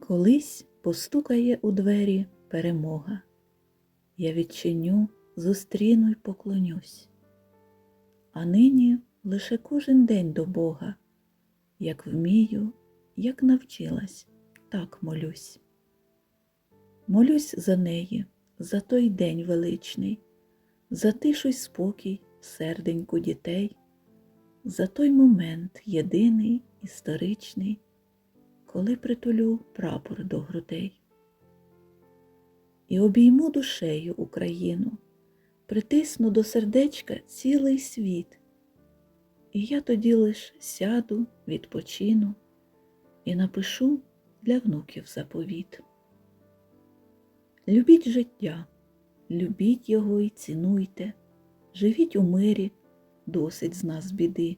Колись постукає у двері перемога. Я відчиню, зустріну й поклонюсь. А нині лише кожен день до Бога, як вмію, як навчилась, так молюсь. Молюсь за неї, за той день величний, за тишу й спокій серденьку дітей, за той момент єдиний, історичний, коли притулю прапор до грудей. І обійму душею Україну, притисну до сердечка цілий світ. І я тоді лиш сяду, відпочину і напишу для внуків заповіт. Любіть життя, любіть його і цінуйте, живіть у мирі, досить з нас біди.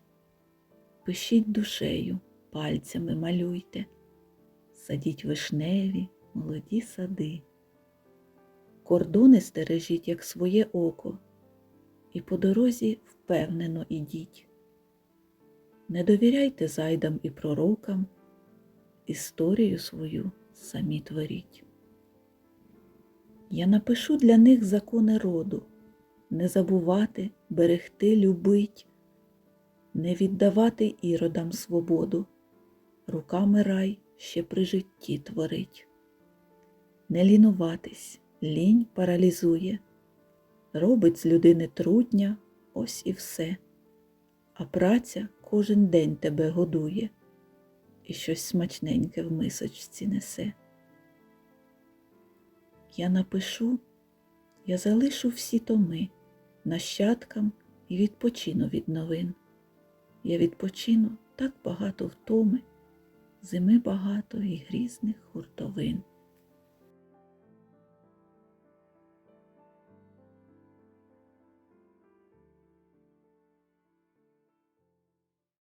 Пишіть душею, пальцями малюйте, садіть вишневі, молоді сади. Кордони стережіть, як своє око, і по дорозі впевнено ідіть. Не довіряйте зайдам і пророкам, історію свою самі творіть. Я напишу для них закони роду, не забувати, берегти, любить, не віддавати іродам свободу, руками рай ще при житті творить, не лінуватись, лінь паралізує, робить з людини трудня, ось і все, а праця кожен день тебе годує і щось смачненьке в мисочці несе. Я напишу, я залишу всі томи нащадкам і відпочину від новин. Я відпочину так багато втоми, зими багато і грізних хуртовин.